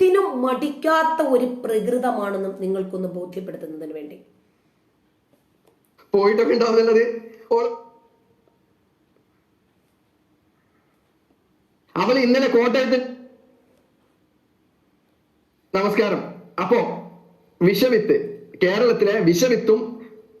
ത്തിനും മടിക്കാത്ത ഒരു പ്രകൃതമാണെന്നും നിങ്ങൾക്കൊന്ന് ബോധ്യപ്പെടുത്തുന്നതിന് വേണ്ടി. പോയിട്ടൊക്കെ ഉണ്ടാവുന്നത് അവൾ ഇന്നലെ കോട്ടയത്ത് നമസ്കാരം. അപ്പോ വിഷവിത്ത് കേരളത്തിലെ വിഷവിത്തും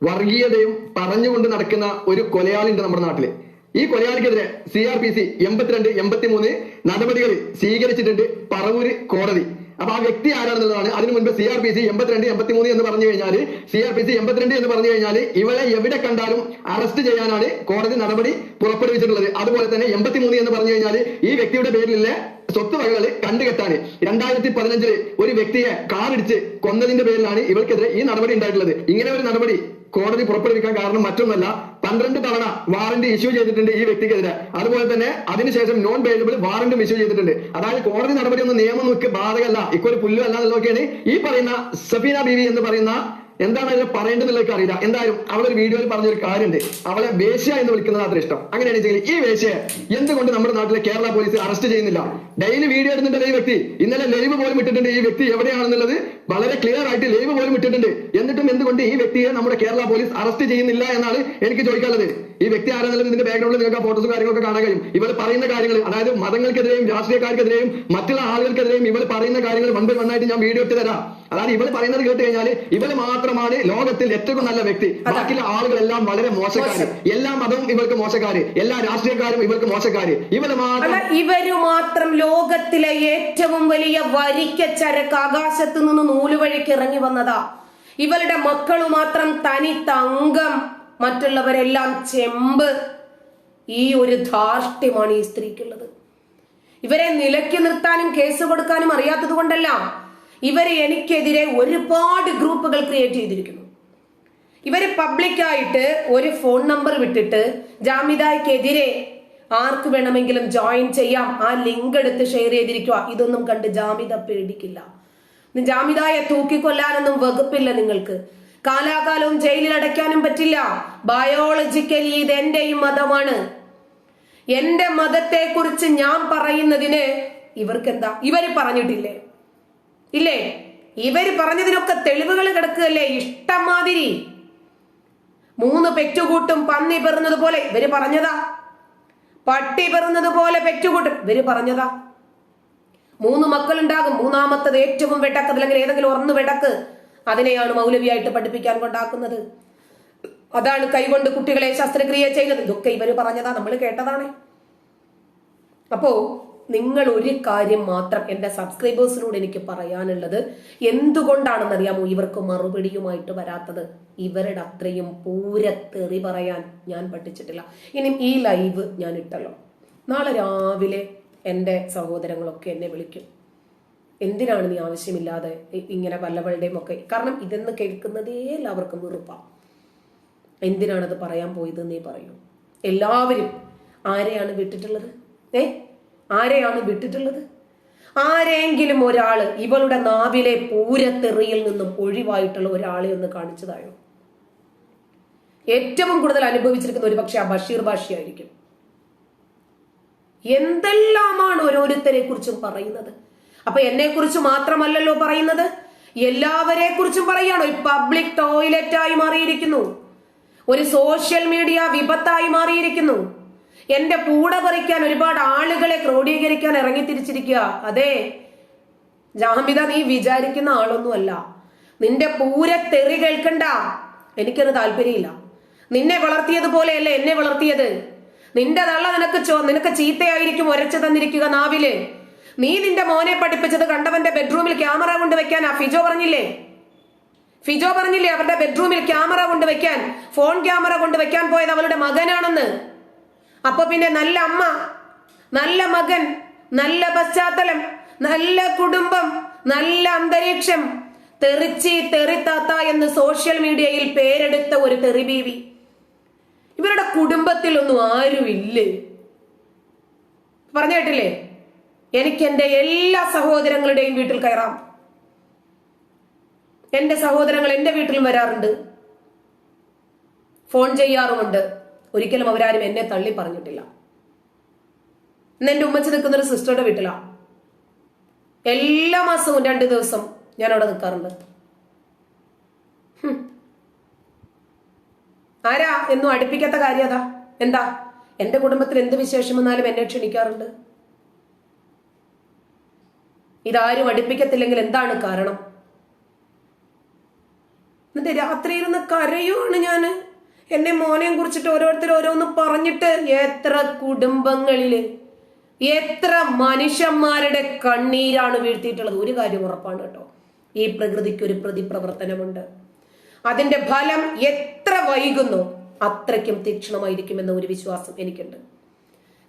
വർഗീയതയും പറഞ്ഞുകൊണ്ട് നടക്കുന്ന ഒരു കൊലയാളിണ്ട് നമ്മുടെ നാട്ടിൽ. ഈ കൊലയാളിക്കെതിരെ സി ആർ പി സി എൺപത്തിരണ്ട് എൺപത്തിമൂന്ന് നടപടികൾ സ്വീകരിച്ചിട്ടുണ്ട് പറവൂര് കോടതി. അപ്പൊ ആ വ്യക്തി ആരാണെന്നുള്ളതാണ്. അതിനു മുൻപ് സി ആർ പി സി എൺപത്തിരണ്ട് എൺപത്തിമൂന്ന് എന്ന് പറഞ്ഞു കഴിഞ്ഞാൽ സി ആർ പി സി എൺപത്തിരണ്ട് എന്ന് പറഞ്ഞു കഴിഞ്ഞാൽ ഇവളെ എവിടെ കണ്ടാലും അറസ്റ്റ് ചെയ്യാനാണ് കോടതി നടപടി പുറപ്പെടുവിച്ചിട്ടുള്ളത്. അതുപോലെ തന്നെ എൺപത്തിമൂന്ന് എന്ന് പറഞ്ഞു കഴിഞ്ഞാൽ ഈ വ്യക്തിയുടെ പേരിലുള്ള സ്വത്ത് വകകൾ കണ്ടുകെട്ടാണ്. രണ്ടായിരത്തി പതിനഞ്ചിൽ ഒരു വ്യക്തിയെ കാറിടിച്ച് കൊന്നതിന്റെ പേരിലാണ് ഇവർക്കെതിരെ ഈ നടപടി ഉണ്ടായിട്ടുള്ളത്. ഇങ്ങനെ ഒരു നടപടി കോടതി പുറപ്പെടുവിക്കാൻ കാരണം മറ്റൊന്നല്ല. പന്ത്രണ്ട് തവണ വാറന്റ് ഇഷ്യൂ ചെയ്തിട്ടുണ്ട് ഈ വ്യക്തിക്കെതിരെ. അതുപോലെ തന്നെ അതിനുശേഷം നോൺ ബെയിലബിൾ വാറന്റും ഇഷ്യൂ ചെയ്തിട്ടുണ്ട്. അതായത് കോടതി നടപടി ഒന്നും നിയമം നോക്കി ബാധകമല്ല ഇക്കൊരു പുല്ലും അല്ലാതെ എന്നുള്ളതൊക്കെയാണ് ഈ പറയുന്ന സഫീന ബീവി എന്ന് പറയുന്ന എന്താണ് അതിൽ പറയേണ്ടതെന്നുള്ളത് അറിയില്ല. എന്തായാലും അവളൊരു വീഡിയോയിൽ പറഞ്ഞൊരു കാര്യമുണ്ട്. അവളെ വേശ്യ എന്ന് വിളിക്കുന്നത് അത്ര ഇഷ്ടം. അങ്ങനെയാണെങ്കിൽ ഈ വേശ്യയെ എന്തുകൊണ്ട് നമ്മുടെ നാട്ടിലെ കേരള പോലീസ് അറസ്റ്റ് ചെയ്യുന്നില്ല? ഡെയിലി വീഡിയോ എടുത്തിട്ടുണ്ട് ഈ വ്യക്തി. ഇന്നലെ ലൈവ് പോലും ഇട്ടിട്ടുണ്ട് ഈ വ്യക്തി. എവിടെയാണെന്നുള്ളത് വളരെ ക്ലിയർ ആയിട്ട് ലൈവ് പോലും ഇട്ടിട്ടുണ്ട്. എന്നിട്ടും എന്തുകൊണ്ട് ഈ വ്യക്തിയെ നമ്മുടെ കേരള പോലീസ് അറസ്റ്റ് ചെയ്യുന്നില്ല എന്നാണ് എനിക്ക് ചോദിക്കാനുള്ളത്. ഈ വ്യക്തി ആരാണെന്നുള്ളത് ഇതിന്റെ ബാക്ക്ഗ്രൗണ്ടിൽ നിങ്ങൾക്ക് ഫോട്ടോസും കാര്യങ്ങളൊക്കെ കാണാൻ കഴിയും. ഇവർ പറയുന്ന കാര്യങ്ങൾ അതായത് മതങ്ങൾക്കെതിരെയും രാഷ്ട്രീയക്കാർക്കെതിരെയും മറ്റുള്ള ആളുകൾക്കെതിരെയും ഇവർ പറയുന്ന കാര്യങ്ങൾ വൺ ബൈ വൺ ആയിട്ട് ഞാൻ വീഡിയോ ഇട്ട് തരാം. അതായത് ഇവൾ പറയുന്നത് കേട്ട് കഴിഞ്ഞാൽ ഇവൾ മാത്രമാണ് ലോകത്തിൽ ഏറ്റവും നല്ല വ്യക്തി. ബാക്കിയുള്ള ആളുകളെല്ലാം വളരെ മോശക്കാര്. എല്ലാ മതവും ഇവൾക്ക് മോശക്കാര്. എല്ലാ രാഷ്ട്രീയക്കാരും ഇവൾക്ക് മോശക്കാര്. ഇവൾ മാത്രം ഇവർ മാത്രം ലോകത്തിലെ ഏറ്റവും വലിയ വരിക്ക ചരക്ക് ആകാശത്ത് നിന്ന് നൂലുവഴിക്ക് ഇറങ്ങി വന്നതാ. ഇവരുടെ മക്കൾ മാത്രം തനി തങ്കം. മറ്റുള്ളവരെല്ലാം ചെമ്പ്. ഈ ഒരു ധാർഷ്ട്യമാണ് ഈ സ്ത്രീക്കുള്ളത്. ഇവരെ നിലയ്ക്ക് നിർത്താനും കേസ് കൊടുക്കാനും അറിയാത്തത് കൊണ്ടല്ല ഇവരെ എനിക്കെതിരെ ഒരുപാട് ഗ്രൂപ്പുകൾ ക്രിയേറ്റ് ചെയ്തിരിക്കുന്നു. ഇവർ പബ്ലിക്കായിട്ട് ഒരു ഫോൺ നമ്പർ വിട്ടിട്ട് ജാമിദായ്ക്കെതിരെ ആർക്ക് വേണമെങ്കിലും ജോയിൻ ചെയ്യാം ആ ലിങ്ക് എടുത്ത് ഷെയർ ചെയ്തിരിക്കുക. ഇതൊന്നും കണ്ട് ജാമിത പേടിക്കില്ല. ജാമിതായെ തൂക്കിക്കൊല്ലാനൊന്നും വകുപ്പില്ല നിങ്ങൾക്ക്. കാലാകാലവും ജയിലിൽ അടയ്ക്കാനും പറ്റില്ല. ബയോളജിക്കലി ഇത് എന്റെയും മതമാണ്. എന്റെ മതത്തെ കുറിച്ച് ഞാൻ പറയുന്നതിന് ഇവർക്ക് എന്താ ഇവർ പറഞ്ഞിട്ടില്ലേ? ഇല്ലേ? ഇവർ പറഞ്ഞതിനൊക്കെ തെളിവുകൾ കിടക്കുകയല്ലേ? ഇഷ്ടമാതിരി. മൂന്ന് പെറ്റുകൂട്ടും പന്നി പെറുന്നത് പോലെ ഇവർ പറഞ്ഞതാ. പട്ടി പെറുന്നത് പോലെ പെറ്റുകൂട്ടും ഇവർ പറഞ്ഞതാ. മൂന്ന് മക്കളുണ്ടാകും. മൂന്നാമത്തത് ഏറ്റവും വെടക്ക് അല്ലെങ്കിൽ ഏതെങ്കിലും ഒന്ന് വെടക്ക് അതിനെയാണ് മൗലവിയായിട്ട് പഠിപ്പിക്കാൻ കൊണ്ടാക്കുന്നത്. അതാണ് കൈകൊണ്ട് കുട്ടികളെ ശസ്ത്രക്രിയ ചെയ്യുന്നത്. ഇതൊക്കെ ഇവർ പറഞ്ഞതാ നമ്മൾ കേട്ടതാണ്. അപ്പോ നിങ്ങൾ ഒരു കാര്യം മാത്രം എന്റെ സബ്സ്ക്രൈബേഴ്സിനോട് എനിക്ക് പറയാനുള്ളത് എന്തുകൊണ്ടാണെന്നറിയാമോ ഇവർക്ക് മറുപടിയുമായിട്ട് വരാത്തത്? ഇവരുടെ അത്രയും പൂരത്തെറി പറയാൻ ഞാൻ പഠിച്ചിട്ടില്ല. ഇനി ഈ ലൈവ് ഞാൻ ഇട്ടല്ലോ. നാളെ രാവിലെ എന്റെ സഹോദരങ്ങളൊക്കെ എന്നെ വിളിക്കും. എന്തിനാണ് നീ ആവശ്യമില്ലാതെ ഇങ്ങനെ വല്ലവളുടെയും ഒക്കെ കാരണം ഇതെന്ന് കേൾക്കുന്നതേ എല്ലാവർക്കും വെറുപ്പാണ് എന്തിനാണത് പറയാൻ പോയത് എന്നേ പറയൂ. എല്ലാവരും ആരെയാണ് വിട്ടിട്ടുള്ളത്? ഏ? ആരെയാണ് വിട്ടിട്ടുള്ളത്? ആരെങ്കിലും ഒരാൾ ഇവളുടെ നാവിലെ പൂരത്തെറിയിൽ നിന്നും ഒഴിവായിട്ടുള്ള ഒരാളെ ഒന്ന് കാണിച്ചതായോ ഏറ്റവും കൂടുതൽ അനുഭവിച്ചിരിക്കുന്ന ഒരു പക്ഷെ ആ ബഷീർ ഭാഷയായിരിക്കും. എന്തെല്ലാമാണ് ഓരോരുത്തരെ കുറിച്ചും പറയുന്നത്? അപ്പൊ എന്നെ കുറിച്ച് മാത്രമല്ലല്ലോ പറയുന്നത്? എല്ലാവരെ കുറിച്ചും പറയുകയാണോ ഈ പബ്ലിക് ടോയ്ലറ്റായി മാറിയിരിക്കുന്നു. ഒരു സോഷ്യൽ മീഡിയ വിപത്തായി മാറിയിരിക്കുന്നു. എന്റെ പൂട പറിക്കാൻ ഒരുപാട് ആളുകളെ ക്രോഡീകരിക്കാൻ ഇറങ്ങി തിരിച്ചിരിക്കുക അതെ ജാമിത നീ വിചാരിക്കുന്ന ആളൊന്നുമല്ല. നിന്റെ പൂര തെറി കേൾക്കണ്ട. എനിക്കത് താല്പര്യമില്ല. നിന്നെ വളർത്തിയതുപോലെയല്ല എന്നെ വളർത്തിയത്? നിന്റെ തള്ള നിനക്ക് ചോ നിനക്ക് ചീത്തയായിരിക്കും ഒരച്ചു തന്നിരിക്കുക നാവിൽ. നീ നിന്റെ മോനെ പഠിപ്പിച്ചത് കണ്ടവന്റെ ബെഡ്റൂമിൽ ക്യാമറ കൊണ്ട് ആ ഫിജോ പറഞ്ഞില്ലേ? ഫിജോ പറഞ്ഞില്ലേ അവരുടെ ബെഡ്റൂമിൽ ക്യാമറ കൊണ്ട് വെക്കാൻ ഫോൺ ക്യാമറ കൊണ്ട് വെക്കാൻ പോയത് അവളുടെ മകനാണെന്ന്. അപ്പൊ പിന്നെ നല്ല അമ്മ നല്ല മകൻ നല്ല പശ്ചാത്തലം നല്ല കുടുംബം നല്ല അന്തരീക്ഷം തെറിച്ചി തെറിത്താത്ത എന്ന് സോഷ്യൽ മീഡിയയിൽ പേരെടുത്ത ഒരു തെറി ബീവി. ഇവരുടെ കുടുംബത്തിലൊന്നും ആരുമില്ലേ. പറഞ്ഞു കേട്ടില്ലേ? എനിക്ക് എന്റെ എല്ലാ സഹോദരങ്ങളുടെയും വീട്ടിൽ കയറാം. എന്റെ സഹോദരങ്ങൾ എന്റെ വീട്ടിലും വരാറുണ്ട്. ഫോൺ ചെയ്യാറുമുണ്ട്. ഒരിക്കലും അവരാരും എന്നെ തള്ളി പറഞ്ഞിട്ടില്ല. ഇന്ന് എന്റെ ഉമ്മച്ചി നിൽക്കുന്ന ഒരു സിസ്റ്ററുടെ വീട്ടിലാ. എല്ലാ മാസവും രണ്ട് ദിവസം ഞാൻ അവിടെ നിൽക്കാറുണ്ട് ആരാ? എന്നും അടുപ്പിക്കാത്ത കാര്യം അതാ. എന്താ? എന്റെ കുടുംബത്തിൽ എന്ത് വിശേഷം വന്നാലും എന്നെ ക്ഷണിക്കാറുണ്ട്. ഇതാരും അടുപ്പിക്കത്തില്ലെങ്കിൽ എന്താണ് കാരണം? എന്നിട്ട് രാത്രി ഇരുന്ന് കരയുവാണ് ഞാൻ. എന്നെ മോനെയും കുറിച്ചിട്ട് ഓരോരുത്തർ ഓരോന്ന് പറഞ്ഞിട്ട് എത്ര കുടുംബങ്ങളിൽ എത്ര മനുഷ്യന്മാരുടെ കണ്ണീരാണ് വീഴ്ത്തിയിട്ടുള്ളത്. ഒരു കാര്യം ഉറപ്പാണ് കേട്ടോ. ഈ പ്രകൃതിക്ക് ഒരു പ്രതിപ്രവർത്തനമുണ്ട്. അതിന്റെ ഫലം എത്ര വൈകുന്നു അത്രയ്ക്കും തീക്ഷണമായിരിക്കുമെന്ന ഒരു വിശ്വാസം എനിക്കുണ്ട്.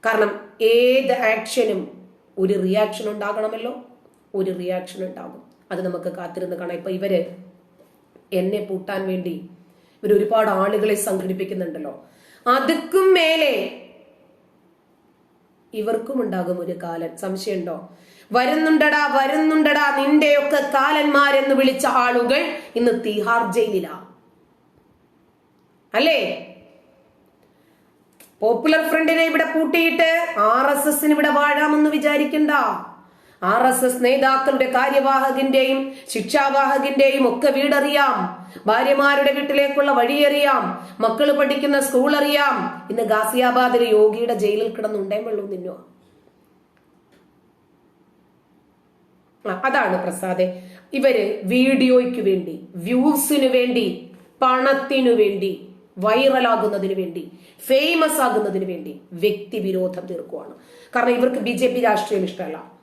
കാരണം ഏത് ആക്ഷനും ഒരു റിയാക്ഷൻ ഉണ്ടാകണമല്ലോ. ഒരു റിയാക്ഷൻ ഉണ്ടാകും. അത് നമുക്ക് കാത്തിരുന്ന് കാണാം. ഇപ്പൊ ഇവർ എന്നെ പൂട്ടാൻ വേണ്ടി ഇവർ ഒരുപാട് ആളുകളെ സംഘടിപ്പിക്കുന്നുണ്ടല്ലോ. അതുക്കും മേലെ ഇവർക്കും ഉണ്ടാകും ഒരു കാലൻ. സംശയമുണ്ടോ? വരുന്നുണ്ടടാ വരുന്നുണ്ടടാ നിന്റെയൊക്കെ കാലന്മാരെന്ന് വിളിച്ച ആളുകൾ ഇന്ന് തീഹാർ ജയിലിലാ. അല്ലേ? പോപ്പുലർ ഫ്രണ്ടിനെ ഇവിടെ പൂട്ടിയിട്ട് ആർ എസ് എസിന് ഇവിടെ വാഴാമെന്ന് വിചാരിക്കണ്ട. ആർ എസ് എസ് നേതാക്കളുടെ കാര്യവാഹകന്റെയും ശിക്ഷാവാഹകിന്റെയും ഒക്കെ വീടറിയാം. ഭാര്യമാരുടെ വീട്ടിലേക്കുള്ള വഴിയറിയാം. മക്കൾ പഠിക്കുന്ന സ്കൂൾ അറിയാം ഇന്ന് ഗാസിയാബാദിലെ യോഗിയുടെ ജയിലിൽ കിടന്നുണ്ടേ വെള്ളൂ നിന്നോ അതാണ് പ്രസാദെ. ഇവർ വീഡിയോയ്ക്ക് വേണ്ടി വ്യൂസിന് വേണ്ടി പണത്തിനു വേണ്ടി വൈറലാകുന്നതിന് വേണ്ടി ഫേമസ് ആകുന്നതിന് വേണ്ടി വ്യക്തിവിരോധം തീർക്കുവാണ്. കാരണം ഇവർക്ക് ബി ജെ പി രാഷ്ട്രീയം ഇഷ്ടമല്ല.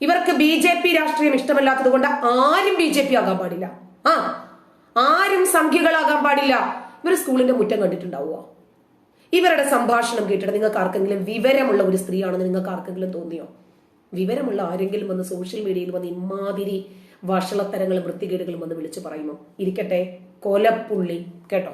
ഇവർക്ക് ബി ജെ പി രാഷ്ട്രീയം ഇഷ്ടമല്ലാത്തത് കൊണ്ട് ആരും ബി ജെ പി ആകാൻ പാടില്ല. ആ ആരും സംഖ്യകളാകാൻ പാടില്ല. ഇവർ സ്കൂളിന്റെ മുറ്റം കണ്ടിട്ടുണ്ടാവുക ഇവരുടെ സംഭാഷണം കേട്ടിട്ട് നിങ്ങൾക്ക് ആർക്കെങ്കിലും വിവരമുള്ള ഒരു സ്ത്രീയാണെന്ന് നിങ്ങൾക്ക് ആർക്കെങ്കിലും തോന്നിയോ? വിവരമുള്ള ആരെങ്കിലും വന്ന് സോഷ്യൽ മീഡിയയിൽ വന്ന് ഇമാതിരി വഷളത്തരങ്ങളും വൃത്തികേടുകളും വന്ന് വിളിച്ചു പറയുമോ? ഇരിക്കട്ടെ കൊലപ്പുള്ളി കേട്ടോ?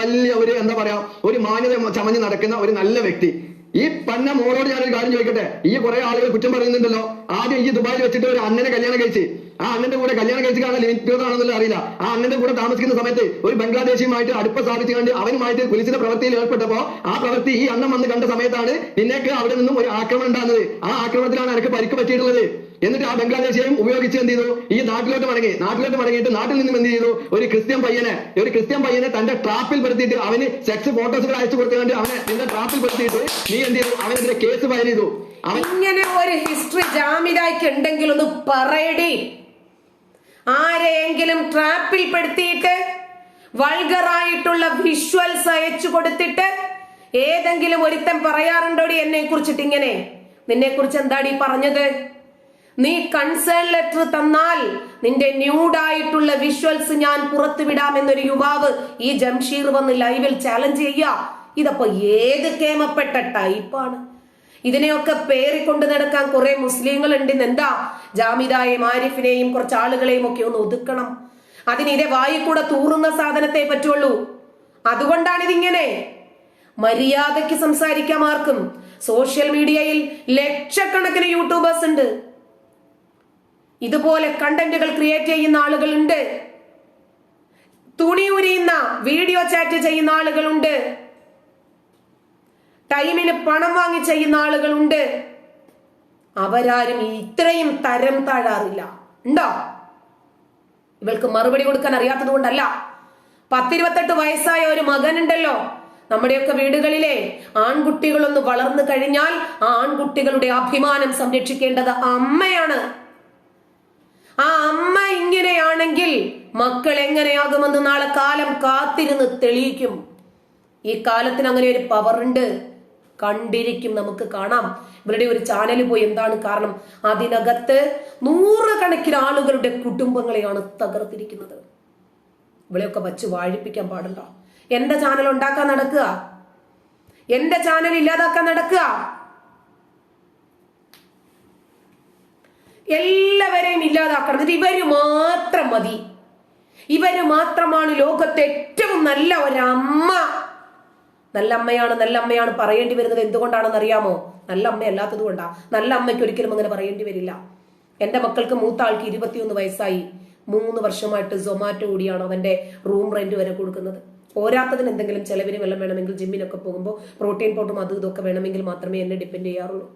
വലിയ ഒരു എന്താ പറയാ ഒരു മാന്യത ചമഞ്ഞ് നടക്കുന്ന ഒരു നല്ല വ്യക്തി. ഈ പന്ന മോളോട് ഞാനൊരു കാര്യം ചോദിക്കട്ടെ? ഈ കുറെ ആളുകൾ കുറ്റം പറയുന്നുണ്ടല്ലോ. ആദ്യം ഈ ദുബായിൽ വെച്ചിട്ട് ഒരു അണ്ണനെ കല്യാണം കഴിച്ച്. ആ അണ്ണന്റെ കൂടെ കല്യാണം കഴിച്ച് കാണാൻ ലിമിറ്റഡ് ആണെന്നല്ലോ അറിയില്ല. ആ അണ്ണന്റെ കൂടെ താമസിക്കുന്ന സമയത്ത് ഒരു ബംഗ്ലാദേശിയുമായിട്ട് അടുപ്പ സ്ഥാപിച്ചു കണ്ട് അവനുമായിട്ട് പോലീസിന്റെ പ്രവൃത്തിയിൽ ഏർപ്പെട്ടപ്പോ ആ പ്രവൃത്തി ഈ അണ്ണൻ വന്ന് കണ്ട സമയത്താണ് നിന്നേക്ക് അവിടെ നിന്നും ഒരു ആക്രമണം ഉണ്ടാകുന്നത്. ആ ആക്രമണത്തിലാണ് എനിക്ക് പരിക്ക് പറ്റിയിട്ടുള്ളത് എന്നിട്ട് ആ ബംഗ്ലാദേശിയെയും ഉപയോഗിച്ച് എന്ത് ചെയ്തു? ഈ നാട്ടിലോട്ട് മടങ്ങി. നാട്ടിലോട്ട് മടങ്ങിയിട്ട് നാട്ടിൽ നിന്നും എന്ത് ചെയ്തു? ഒരു ക്രിസ്ത്യൻ പയ്യനെ ഒരു ക്രിസ്ത്യൻ പയ്യനെ തന്റെ ട്രാപ്പിൽ പെടുത്തിയിട്ട് അവന് സെക്സ് ഫോട്ടോസുകൾ അയച്ചു കൊടുത്തുകൊണ്ട് അവനെ നിന്റെ ട്രാപ്പിൽ പെടുത്തിയിട്ട് നീ എന്ത് ചെയ്തു? അവനെതിരെ കേസ് ഫയൽ ചെയ്തു. ഇങ്ങനെ ഒരു ഹിസ്റ്ററി ജാമിതായ്ക്ക് ഉണ്ടെങ്കിൽ ഒന്ന് പറയടി. ആരെയെങ്കിലും ട്രാപ്പിൽ പെടുത്തിയിട്ട് വൾഗറായിട്ടുള്ള വിഷ്വൽസ് അയച്ചു കൊടുത്തിട്ട് ഏതെങ്കിലും ഒരുത്തൻ പറയാറുണ്ടോടി എന്നെ കുറിച്ചിട്ട് ഇങ്ങനെ? നിന്നെ കുറിച്ച് എന്താടി പറഞ്ഞത്? നീ കൺസേൺ ലെറ്റർ തന്നാൽ നിന്റെ ന്യൂഡായിട്ടുള്ള വിഷ്വൽസ് ഞാൻ പുറത്തുവിടാമെന്നൊരു യുവാവ് ഈ ജംഷീർ വന്ന് ലൈവിൽ ചാലഞ്ച് ചെയ്യുക. ഇതപ്പോ ഏത് കേമപ്പെട്ട ടൈപ്പാണ് ഇതിനെയൊക്കെ പേറിക്കൊണ്ട് നടക്കാൻ കുറെ മുസ്ലിങ്ങൾ ഉണ്ട് എന്താ? ജാമിദായെയും ആരിഫിനെയും കുറച്ച് ആളുകളെയും ഒക്കെ ഒന്ന് ഒതുക്കണം. അതിന് ഇതേ വായി കൂടെ തൂറുന്ന സാധനത്തെ പറ്റുള്ളൂ. അതുകൊണ്ടാണ് ഇതിങ്ങനെ മര്യാദയ്ക്ക് സംസാരിക്കാം ആർക്കും. സോഷ്യൽ മീഡിയയിൽ ലക്ഷക്കണക്കിന് യൂട്യൂബേഴ്സ് ഉണ്ട്. ഇതുപോലെ കണ്ടന്റുകൾ ക്രിയേറ്റ് ചെയ്യുന്ന ആളുകളുണ്ട്. തുണി ഉരിയുന്ന വീഡിയോ ചാറ്റ് ചെയ്യുന്ന ആളുകളുണ്ട്. ടൈമിന് പണം വാങ്ങി ചെയ്യുന്ന ആളുകളുണ്ട് അവരാരും ഇത്രയും തരം താഴാറില്ല. ഉണ്ടോ? ഇവൾക്ക് മറുപടി കൊടുക്കാൻ അറിയാത്തത് കൊണ്ടല്ല പത്തിരുപത്തെട്ട് വയസ്സായ ഒരു മകനുണ്ടല്ലോ. നമ്മുടെയൊക്കെ വീടുകളിലെ ആൺകുട്ടികളൊന്ന് വളർന്നു കഴിഞ്ഞാൽ ആ ആൺകുട്ടികളുടെ അഭിമാനം സംരക്ഷിക്കേണ്ടത് അമ്മയാണ്. ആ അമ്മ ഇങ്ങനെയാണെങ്കിൽ മക്കൾ എങ്ങനെയാകുമെന്ന് നാളെ കാലം കാത്തിരുന്ന് തെളിയിക്കും. ഈ കാലത്തിന് അങ്ങനെ ഒരു പവർ ഉണ്ട്. കണ്ടിരിക്കും നമുക്ക് കാണാം. ഇവരുടെ ഒരു ചാനൽ പോയി എന്താണ് കാരണം? അതിനകത്ത് നൂറുകണക്കിന് ആളുകളുടെ കുടുംബങ്ങളെയാണ് തകർത്തിരിക്കുന്നത്. ഇവളെയൊക്കെ വച്ച് വാഴിപ്പിക്കാൻ പാടുണ്ടോ എന്റെ ചാനൽ ഉണ്ടാക്കാൻ നടക്കുക. എന്റെ ചാനൽ ഇല്ലാതാക്കാൻ നടക്കുക. എല്ലാവരെയും ഇല്ലാതാക്കണം. ഇവർ മാത്രം മതി. ഇവർ മാത്രമാണ് ലോകത്തെ ഏറ്റവും നല്ല ഒരമ്മ. നല്ല അമ്മയാണ് നല്ല അമ്മയാണ് പറയേണ്ടി വരുന്നത് എന്തുകൊണ്ടാണെന്ന് അറിയാമോ നല്ല അമ്മ അല്ലാത്തത് കൊണ്ടാ. നല്ല അമ്മയ്ക്ക് ഒരിക്കലും അങ്ങനെ പറയേണ്ടി വരില്ല. എന്റെ മക്കൾക്ക് മൂത്ത ആൾക്ക് ഇരുപത്തിയൊന്ന് വയസ്സായി. മൂന്ന് വർഷമായിട്ട് സൊമാറ്റോ കൂടിയാണ് അവന്റെ റൂം റെന്റ് വരെ കൊടുക്കുന്നത്. പോരാത്തതിന് എന്തെങ്കിലും ചെലവിന് വെള്ളം വേണമെങ്കിൽ ജിമ്മിനൊക്കെ പോകുമ്പോൾ പ്രോട്ടീൻ പൗഡറും അതും ഇതൊക്കെ വേണമെങ്കിൽ മാത്രമേ എന്നെ ഡിപ്പെൻഡ് ചെയ്യാറുള്ളൂ.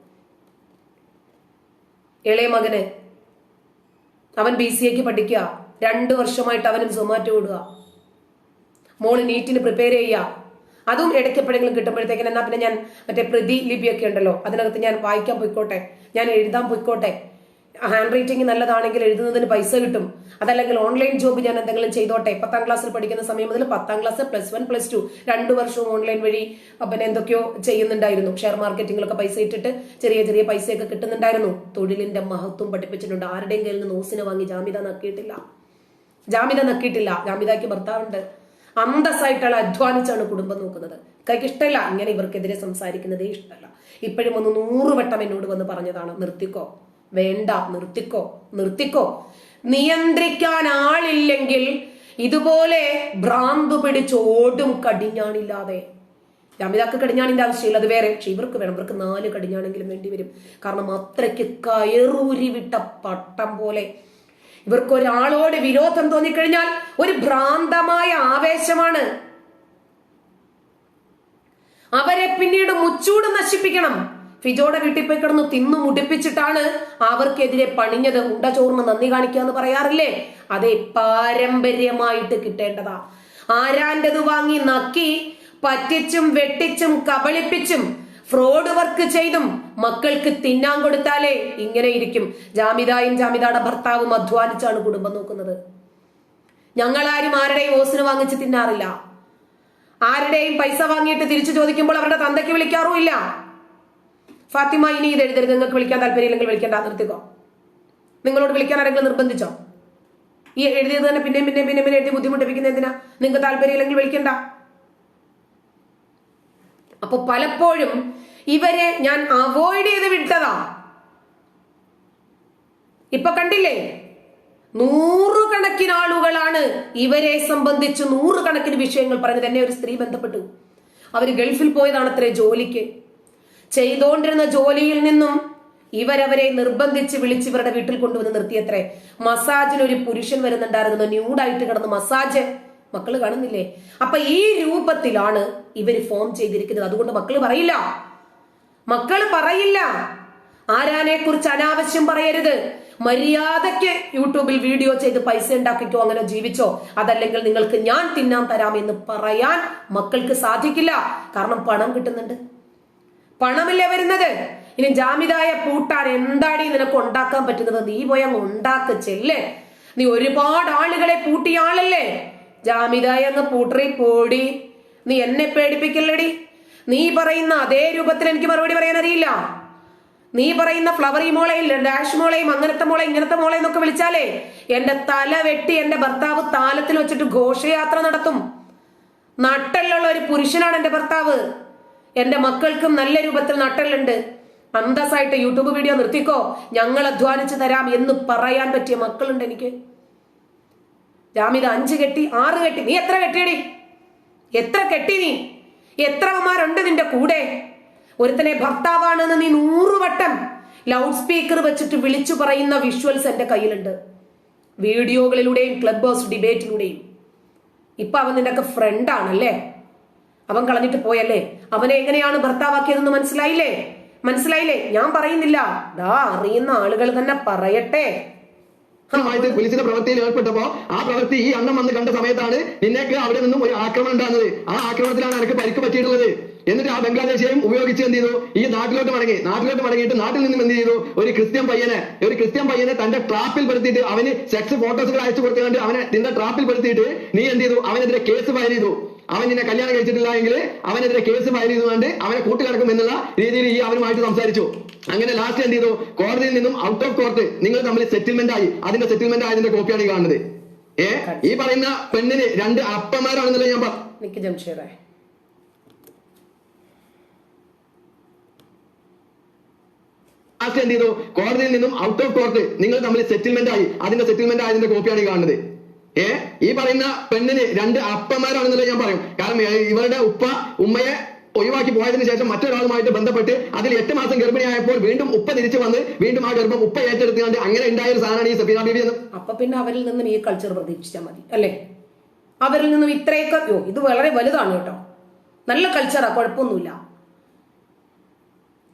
ഇളയ മകന് അവൻ ബി സി എക്ക് പഠിക്കുക. രണ്ട് വർഷമായിട്ട് അവനും സൊമാറ്റോ ഇടുക. മോൾ നീറ്റിന് പ്രിപ്പയർ ചെയ്യുക. അതും ഇടയ്ക്ക് എപ്പോഴെങ്കിലും കിട്ടുമ്പോഴത്തേക്കിന് എന്നാ പിന്നെ ഞാൻ മറ്റേ പ്രതി ലിപിയൊക്കെ ഉണ്ടല്ലോ അതിനകത്ത് ഞാൻ വായിക്കാൻ പോയിക്കോട്ടെ ഞാൻ എഴുതാൻ പോയിക്കോട്ടെ. ഹാൻഡ് റൈറ്റിംഗ് നല്ലതാണെങ്കിൽ എഴുതുന്നതിന് പൈസ കിട്ടും. അതല്ലെങ്കിൽ ഓൺലൈൻ ജോബ് ഞാൻ എന്തെങ്കിലും ചെയ്തോട്ടെ. പത്താം ക്ലാസ്സിൽ പഠിക്കുന്ന സമയം മുതൽ പത്താം class plus one plus two രണ്ടു വർഷവും ഓൺലൈൻ വഴി പിന്നെ എന്തൊക്കെയോ ചെയ്യുന്നുണ്ടായിരുന്നു. ഷെയർ മാർക്കറ്റിങ്ങിലൊക്കെ പൈസ ഇട്ടിട്ട് ചെറിയ ചെറിയ പൈസയൊക്കെ കിട്ടുന്നുണ്ടായിരുന്നു. തൊഴിലിന്റെ മഹത്വം പഠിപ്പിച്ചിട്ടുണ്ട്. ആരുടെയും കയ്യിൽ നിന്ന് നോസിന് വാങ്ങി ജാമ്യത നക്കിയിട്ടില്ല. ജാമ്യത നക്കിയിട്ടില്ല. ജാമ്യതയ്ക്ക് ഭർത്താവുണ്ട്. അന്തസ്സായിട്ടുള്ള അധ്വാനിച്ചാണ് കുടുംബം നോക്കുന്നത്. കൈക്ക് ഇഷ്ടമല്ല ഇങ്ങനെ ഇവർക്കെതിരെ സംസാരിക്കുന്നതേ ഇഷ്ടമല്ല ഇപ്പോഴും ഒന്ന് നൂറ് വട്ടം എന്നോട് വന്ന് പറഞ്ഞതാണ് നിർത്തിക്കോ. വേണ്ട. നിർത്തിക്കോ. നിർത്തിക്കോ. നിയന്ത്രിക്കാൻ ആളില്ലെങ്കിൽ ഇതുപോലെ ഭ്രാന്ത് പിടിച്ചോടും കടിഞ്ഞാണില്ലാതെ. രാമിതാക്ക് കടിഞ്ഞാണിന്റെ ആവശ്യമില്ല. അത് വേറെ. പക്ഷെ ഇവർക്ക് വേണം. ഇവർക്ക് നാല് കടിഞ്ഞാണെങ്കിലും വേണ്ടി വരും. കാരണം അത്രയ്ക്ക് കയറൂരി വിട്ട പട്ടം പോലെ ഇവർക്ക് ഒരാളോട് വിരോധം തോന്നിക്കഴിഞ്ഞാൽ ഒരു ഭ്രാന്തമായ ആവേശമാണ്. അവരെ പിന്നീട് മുച്ചൂട് നശിപ്പിക്കണം. ഫിജോടെ വീട്ടിൽ പോയി കിടന്ന് തിന്നു മുടിപ്പിച്ചിട്ടാണ് അവർക്കെതിരെ പണിഞ്ഞത് ഉണ്ട ചോറിന് നന്ദി കാണിക്കുക എന്ന് പറയാറില്ലേ? അതെ പാരമ്പര്യമായിട്ട് കിട്ടേണ്ടതാ. ആരാന്റെത് വാങ്ങി നക്കി പറ്റിച്ചും വെട്ടിച്ചും കബളിപ്പിച്ചും ഫ്രോഡ് വർക്ക് ചെയ്തും മക്കൾക്ക് തിന്നാൻ കൊടുത്താലേ ഇങ്ങനെ ഇരിക്കും. ജാമിതായും ജാമിതയുടെ ഭർത്താവും അധ്വാനിച്ചാണ് കുടുംബം നോക്കുന്നത്. ഞങ്ങളാരും ആരുടെയും ഓസിന് വാങ്ങിച്ച് തിന്നാറില്ല. ആരുടെയും പൈസ വാങ്ങിയിട്ട് തിരിച്ചു ചോദിക്കുമ്പോൾ അവരുടെ തന്തയ്ക്ക് വിളിക്കാറുമില്ല ഫാത്തിമ ഇനി ഇത് എഴുതരുത്. നിങ്ങൾക്ക് വിളിക്കാൻ താല്പര്യമില്ലെങ്കിൽ വിളിക്കേണ്ട. നിർത്തിക്കോ നിങ്ങളോട് വിളിക്കാൻ ആരെങ്കിലും നിർബന്ധിച്ചോ? ഈ എഴുതിയത് തന്നെ പിന്നെയും പിന്നെയും പിന്നെയും പിന്നെ എഴുതി ബുദ്ധിമുട്ടിപ്പിക്കുന്ന എന്തിനാ? നിങ്ങൾക്ക് താല്പര്യമില്ലെങ്കിൽ വിളിക്കണ്ട. അപ്പൊ പലപ്പോഴും ഇവരെ ഞാൻ അവോയ്ഡ് ചെയ്ത് വിട്ടതാ. ഇപ്പൊ കണ്ടില്ലേ? നൂറുകണക്കിന് ആളുകളാണ് ഇവരെ സംബന്ധിച്ച് നൂറുകണക്കിന് വിഷയങ്ങൾ പറഞ്ഞത് എന്നെ ഒരു സ്ത്രീ ബന്ധപ്പെട്ടു. അവർ ഗൾഫിൽ പോയതാണ് അത്രേ ജോലിക്ക്. ചെയ്തുകൊണ്ടിരുന്ന ജോലിയിൽ നിന്നും ഇവരവരെ നിർബന്ധിച്ച് വിളിച്ച് ഇവരുടെ വീട്ടിൽ കൊണ്ടുവന്ന് നിർത്തിയത്രേ. മസാജിന് ഒരു പുരുഷൻ വരുന്നുണ്ടായിരുന്നു. ന്യൂഡായിട്ട് കിടന്ന് മസാജ്. മക്കൾ കാണുന്നില്ലേ? അപ്പൊ ഈ രൂപത്തിലാണ് ഇവർ ഫോം ചെയ്തിരിക്കുന്നത്. അതുകൊണ്ട് മക്കൾ പറയില്ല. മക്കൾ പറയില്ല. ആരാനെ കുറിച്ച് അനാവശ്യം പറയരുത്. മര്യാദയ്ക്ക് യൂട്യൂബിൽ വീഡിയോ ചെയ്ത് പൈസ ഉണ്ടാക്കിക്കോ അങ്ങനെ ജീവിച്ചോ? അതല്ലെങ്കിൽ നിങ്ങൾക്ക് ഞാൻ തിന്നാൻ തരാം എന്ന് പറയാൻ മക്കൾക്ക് സാധിക്കില്ല. കാരണം പണം കിട്ടുന്നുണ്ട്. പണമല്ലേ വരുന്നത്. ഇനി ജാമിതായ പൂട്ടാൻ എന്താടി നിനക്ക് ഉണ്ടാക്കാൻ പറ്റുന്നത്? നീ പോയി ഉണ്ടാക്ക് ചെല്ലേ. നീ ഒരുപാട് ആളുകളെ പൂട്ടിയ ആളല്ലേ? ജാമിതായ അങ്ങ് പൂട്ടറി പോടി. നീ എന്നെ പേടിപ്പിക്കില്ലടി. നീ പറയുന്ന അതേ രൂപത്തിൽ എനിക്ക് മറുപടി പറയാൻ അറിയില്ല. നീ പറയുന്ന ഫ്ലവറി മോളയും ഡാഷ് മോളയും അങ്ങനത്തെ മോളെ ഇങ്ങനത്തെ മോളെ എന്നൊക്കെ വിളിച്ചാലേ എന്റെ തല വെട്ടി എന്റെ ഭർത്താവ് താലത്തിൽ വെച്ചിട്ട് ഘോഷയാത്ര നടത്തും. നട്ടലുള്ള ഒരു പുരുഷനാണ് എന്റെ ഭർത്താവ്. എന്റെ മക്കൾക്കും നല്ല രൂപത്തിൽ നട്ടലുണ്ട് അന്തസ്സായിട്ട് യൂട്യൂബ് വീഡിയോ നിർത്തിക്കോ. ഞങ്ങൾ അധ്വാനിച്ചു തരാം എന്ന് പറയാൻ പറ്റിയ മക്കളുണ്ട് എനിക്ക്. ജാമിത അഞ്ച് കെട്ടി ആറ് കെട്ടി. നീ എത്ര കെട്ടിയടി? എത്ര കെട്ടി നീ? എത്ര അമ്മമാരുണ്ട് നിന്റെ കൂടെ? ഒരുത്തനെ ഭർത്താവാണെന്ന് നീ നൂറുവട്ടം ലൗഡ് സ്പീക്കർ വെച്ചിട്ട് വിളിച്ചു പറയുന്ന വിഷ്വൽസ് എന്റെ കയ്യിലുണ്ട്. വീഡിയോകളിലൂടെയും ക്ലബ് ഹൗസ് ഡിബേറ്റിലൂടെയും. ഇപ്പൊ അവൻ നിന്റെ ഫ്രണ്ടാണല്ലേ അവൻ കളഞ്ഞിട്ട് പോയല്ലേ? അവനെ എങ്ങനെയാണ് ഭർത്താവാക്കിയതെന്ന് മനസ്സിലായില്ലേ? മനസ്സിലായില്ലേ? ഞാൻ പറയുന്നില്ല. ദാ അറിയുന്ന ആളുകൾ തന്നെ പറയട്ടെ. ആയിട്ട് പോലീസിന്റെ പ്രവൃത്തിയിൽ ഏർപ്പെട്ടപ്പോ ആ പ്രവൃത്തി ഈ അണ്ണം വന്ന് കണ്ട സമയത്താണ് നിന്നേക്ക് അവിടെ നിന്നും ഒരു ആക്രമണം ഉണ്ടാകുന്നത്. ആ ആക്രമണത്തിലാണ് എനിക്ക് പരിക്ക് പറ്റിയിട്ടുള്ളത്. എന്നിട്ട് ആ ബംഗ്ലാദേശേയും ഉപയോഗിച്ച് എന്ത് ചെയ്തു? ഈ നാട്ടിലോട്ട് മടങ്ങി. നാട്ടിലോട്ട് മടങ്ങിയിട്ട് നാട്ടിൽ നിന്നും എന്ത് ചെയ്തു? ഒരു ക്രിസ്ത്യൻ പയ്യനെ ഒരു ക്രിസ്ത്യൻ പയ്യനെ തന്റെ ട്രാപ്പിൽ പെടുത്തിയിട്ട് അവന് സെക്സ് ഫോട്ടോസുകൾ അയച്ചു കൊടുത്തുകൊണ്ട് അവനെ നിന്റെ ട്രാപ്പിൽ പെടുത്തിയിട്ട് നീ എന്ത് ചെയ്തു? അവനെതിരെ കേസ് ഫയൽ ചെയ്തു. അവൻ നിന്നെ കല്യാണം കഴിച്ചിട്ടില്ല എങ്കിൽ അവനെതിരെ കേസ് ഫയൽ ചെയ്തുകൊണ്ട് അവനെ കൂട്ടുകിടക്കും എന്നുള്ള രീതിയിൽ ഈ അവനുമായിട്ട് സംസാരിച്ചു. അങ്ങനെ ലാസ്റ്റ് എന്ത് ചെയ്തു? കോടതിയിൽ നിന്നും ഔട്ട് ഓഫ് കോർട്ട് നിങ്ങൾ തമ്മിൽ സെറ്റിൽമെന്റ് ആയി. അതിന്റെ സെറ്റിൽമെന്റ് ആയതിന്റെ കോപ്പിയാണ് ഈ കാണുന്നത്. ഏ? ഈ പറയുന്ന പെണ്ണിന് രണ്ട് അപ്പന്മാരാണെന്നല്ലേ ഞാൻ പറഞ്ഞു ലാസ്റ്റ് എന്ത് ചെയ്തു? കോടതിയിൽ നിന്നും ഔട്ട് ഓഫ് കോർട്ട് നിങ്ങൾ തമ്മിൽ സെറ്റിൽമെന്റ് ആയി. അതിന്റെ സെറ്റിൽമെന്റ് ആയതിന്റെ കോപ്പിയാണ് ഈ കാണുന്നത്. ഏ? ഈ പറയുന്ന പെണ്ണിന് രണ്ട് അപ്പന്മാരാണെന്നുള്ള ഞാൻ പറയും. കാരണം ഇവരുടെ ഉപ്പ ഉമ്മയെ ഒഴിവാക്കി പോയതിനു ശേഷം മറ്റൊരാളുമായിട്ട് ബന്ധപ്പെട്ട് അതിൽ എട്ട് മാസം ഗർഭിണിയായപ്പോൾ വീണ്ടും ഉപ്പ തിരിച്ചു വന്ന് വീണ്ടും ആ ഗർഭം ഉപ്പ ഏറ്റെടുത്തുകൊണ്ട് അങ്ങനെ ഉണ്ടായ ഒരു സാധനമാണ് ഈ സബീന ബീബി എന്ന്. അപ്പൊ പിന്നെ അവരിൽ നിന്നും ഈ കൾച്ചർ പ്രതീക്ഷിച്ചാൽ മതി അല്ലേ? അവരിൽ നിന്നും ഇത്രയൊക്കെ യോ ഇത് വളരെ വലുതാണ് കേട്ടോ. നല്ല കൾച്ചറാ കുഴപ്പമൊന്നുമില്ല.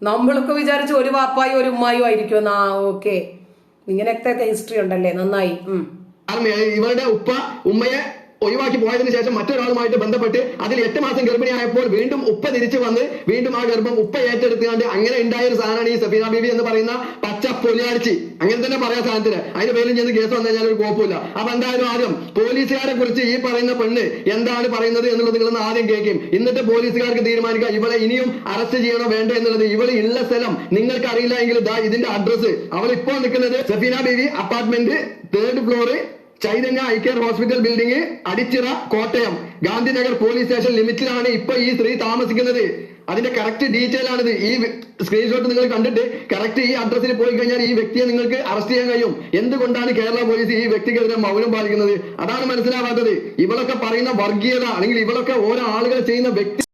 നമ്മളൊക്കെ വിചാരിച്ചു ഒരു വാപ്പായോ ഒരു ഉമ്മായോ ആയിരിക്കും എന്നാ ഓക്കെ. ഇങ്ങനത്തെ ഹിസ്റ്ററി ഉണ്ടല്ലേ നന്നായി. ഉം. ഇവരുടെ ഉപ്പ ഉമ്മയെ ഒഴിവാക്കി പോയതിനു ശേഷം മറ്റൊരാളുമായിട്ട് ബന്ധപ്പെട്ട് അതിൽ എട്ട് മാസം ഗർഭിണിയായപ്പോൾ വീണ്ടും ഉപ്പ തിരിച്ചു വന്ന് വീണ്ടും ആ ഗർഭം ഉപ്പ ഏറ്റെടുത്തുകൊണ്ട് അങ്ങനെ ഉണ്ടായ ഒരു സാധനമാണ് ഈ സഫീന ബീവി എന്ന് പറയുന്ന പച്ച പൊലിയാഴ്ചി അങ്ങനെ തന്നെ പറയാൻ സാധനത്തിന്. അതിന്റെ പേരിൽ ചെന്ന് കേസ് വന്നു കഴിഞ്ഞാൽ ഒരു കുഴപ്പമില്ല. അപ്പൊ എന്തായാലും ആദ്യം പോലീസുകാരെ കുറിച്ച് ഈ പറയുന്ന പെണ്ണ് എന്താണ് പറയുന്നത് എന്നുള്ളത് നിങ്ങളൊന്ന് ആദ്യം കേൾക്കും. എന്നിട്ട് പോലീസുകാർക്ക് തീരുമാനിക്കുക. ഇവളെ ഇനിയും അറസ്റ്റ് ചെയ്യണോ വേണ്ട എന്നുള്ളത് ഇവൾ ഉള്ള സ്ഥലം നിങ്ങൾക്ക് അറിയില്ല എങ്കിൽ ഇതിന്റെ അഡ്രസ്സ് അവൾ ഇപ്പോൾ നിൽക്കുന്നത് Safeena Beevi apartment third floor Chaitanya eye care hospital building Adichira Kottayam. Gandhinagar police station ലിമിറ്റിലാണ് ഇപ്പൊ ഈ സ്ത്രീ താമസിക്കുന്നത്. അതിന്റെ കറക്റ്റ് ഡീറ്റെയിൽ ആണിത്. ഈ സ്ക്രീൻഷോട്ട് നിങ്ങൾ കണ്ടിട്ട് കറക്റ്റ് ഈ അഡ്രസ്സിൽ പോയി കഴിഞ്ഞാൽ ഈ വ്യക്തിയെ നിങ്ങൾക്ക് അറസ്റ്റ് ചെയ്യാൻ കഴിയും. എന്തുകൊണ്ടാണ് കേരള പോലീസ് ഈ വ്യക്തിക്കെതിരെ മൗനം പാലിക്കുന്നത്? അതാണ് മനസ്സിലാവാത്തത്. ഇവളൊക്കെ പറയുന്ന വർഗീയത അല്ലെങ്കിൽ ഇവളൊക്കെ ഓരോ ആളുകൾ ചെയ്യുന്ന വ്യക്തി